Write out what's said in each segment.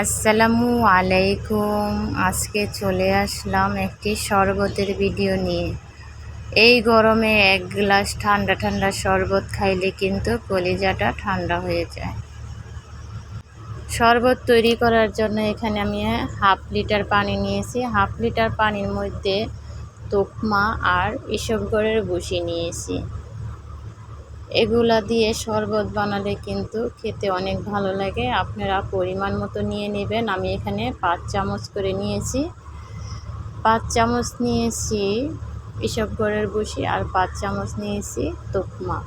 আসসালামু আলাইকুম। আজকে চলে আসলাম একটি শরবতের ভিডিও নিয়ে। এই গরমে এক গ্লাস ঠান্ডা ঠান্ডা শরবত খাইলে কিন্তু কলিজাটা ঠান্ডা হয়ে যায়। শরবত তৈরি করার জন্য এখানে আমি হাফ লিটার পানি নিয়েছি। হাফ লিটার পানির মধ্যে তোকমা আর ইসবগড়ের বসি নিয়েছি। এগুলা দিয়ে শরবত বানালে কিন্তু খেতে অনেক ভালো লাগে। আপনারা পরিমাণ মতো নিয়ে নেবেন। আমি এখানে পাঁচ চামচ করে নিয়েছি। পাঁচ চামচ নিয়েছি ইসবগড়ের বসি আর পাঁচ চামচ নিয়েছি তোকমা।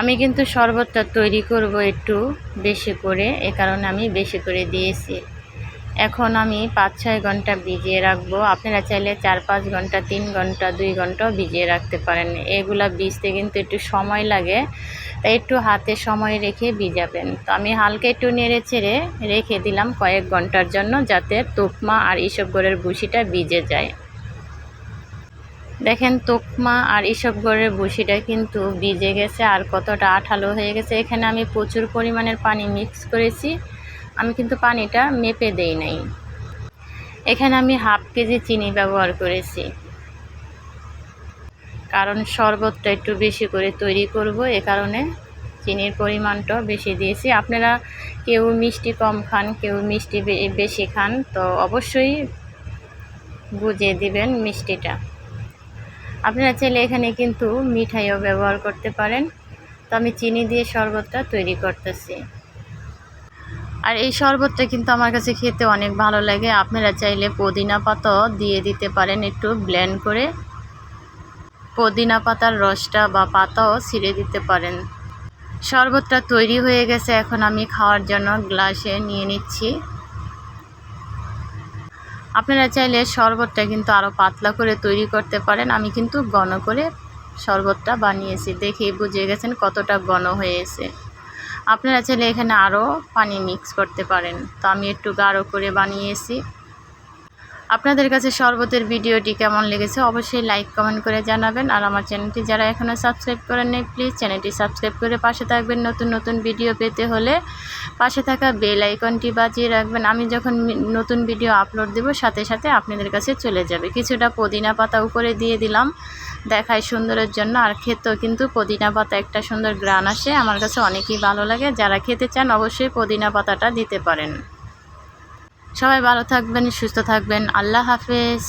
আমি কিন্তু শরবতটা তৈরি করব একটু বেশি করে, এ কারণে আমি বেশি করে দিয়েছি। এখন আমি পাঁচ, ছয় ঘণ্টা ভিজিয়ে রাখব। আপনারা চাইলে চার, পাঁচ ঘণ্টা, তিন ঘণ্টা, দুই ঘন্টাও ভিজিয়ে রাখতে পারেন। এগুলা ভিজতে কিন্তু একটু সময় লাগে, তাই একটু হাতে সময় রেখে ভিজাবেন। তো আমি হালকা একটু নেড়ে ছেড়ে রেখে দিলাম কয়েক ঘণ্টার জন্য, যাতে তোকমা আর ইসবগড়ের বুসিটা ভিজে যায়। দেখেন তোকমা আর ইসবগড়ের বুসিটা কিন্তু ভিজে গেছে আর কতটা আঠালো হয়ে গেছে। এখানে আমি প্রচুর পরিমাণের পানি মিক্স করেছি। আমি কিন্তু পানিটা মেপে দেই নাই। এখানে আমি হাফ কেজি চিনি ব্যবহার করেছি। কারণ শরবতটা একটু বেশি করে তৈরি করব, এ কারণে চিনির পরিমাণটাও বেশি দিয়েছি। আপনারা কেউ মিষ্টি কম খান, কেউ মিষ্টি বেশি খান, তো অবশ্যই বুঝিয়ে দিবেন মিষ্টিটা। আপনারা চাইলে এখানে কিন্তু মিঠাইও ব্যবহার করতে পারেন। তো আমি চিনি দিয়ে শরবতটা তৈরি করতেছি। আর এই শরবতটা কিন্তু আমার কাছে খেতে অনেক ভালো লাগে। আপনারা চাইলে পুদিনা পাতাও দিয়ে দিতে পারেন একটু ব্লেন্ড করে। পুদিনা পাতার রসটা বা পাতাও ছিঁড়ে দিতে পারেন। শরবতটা তৈরি হয়ে গেছে, এখন আমি খাওয়ার জন্য গ্লাসে নিয়ে নিচ্ছি। আপনারা চাইলে শরবতটা কিন্তু আরও পাতলা করে তৈরি করতে পারেন। আমি কিন্তু ঘন করে শরবতটা বানিয়েছি, দেখেই বুঝে গেছেন কতটা ঘন হয়েছে। আপনারা চাইলে এখানে আরও পানি মিক্স করতে পারেন। তো আমি একটু গাঢ় করে বানিয়েছি। আপনাদের কাছে শরবতের ভিডিওটি কেমন লেগেছে অবশ্যই লাইক কমেন্ট করে জানাবেন। আর আমার চ্যানেলটি যারা এখনও সাবস্ক্রাইব করেন নেই প্লিজ চ্যানেলটি সাবস্ক্রাইব করে পাশে থাকবেন। নতুন নতুন ভিডিও পেতে হলে পাশে থাকা বেল আইকনটি বাজিয়ে রাখবেন। আমি যখন নতুন ভিডিও আপলোড দেব, সাথে সাথে আপনাদের কাছে চলে যাবে। কিছুটা পুদিনা পাতা উপরে দিয়ে দিলাম। দেখায় সুন্দরের জন্য। আর খেতেও কিন্তু পুদিনা পাতা একটা সুন্দর গ্রান আসে। আমার কাছে অনেকেই ভালো লাগে। যারা খেতে চান অবশ্যই পুদিনা পাতাটা দিতে পারেন। সবাই ভালো থাকবেন, সুস্থ থাকবেন। আল্লাহ হাফেজ।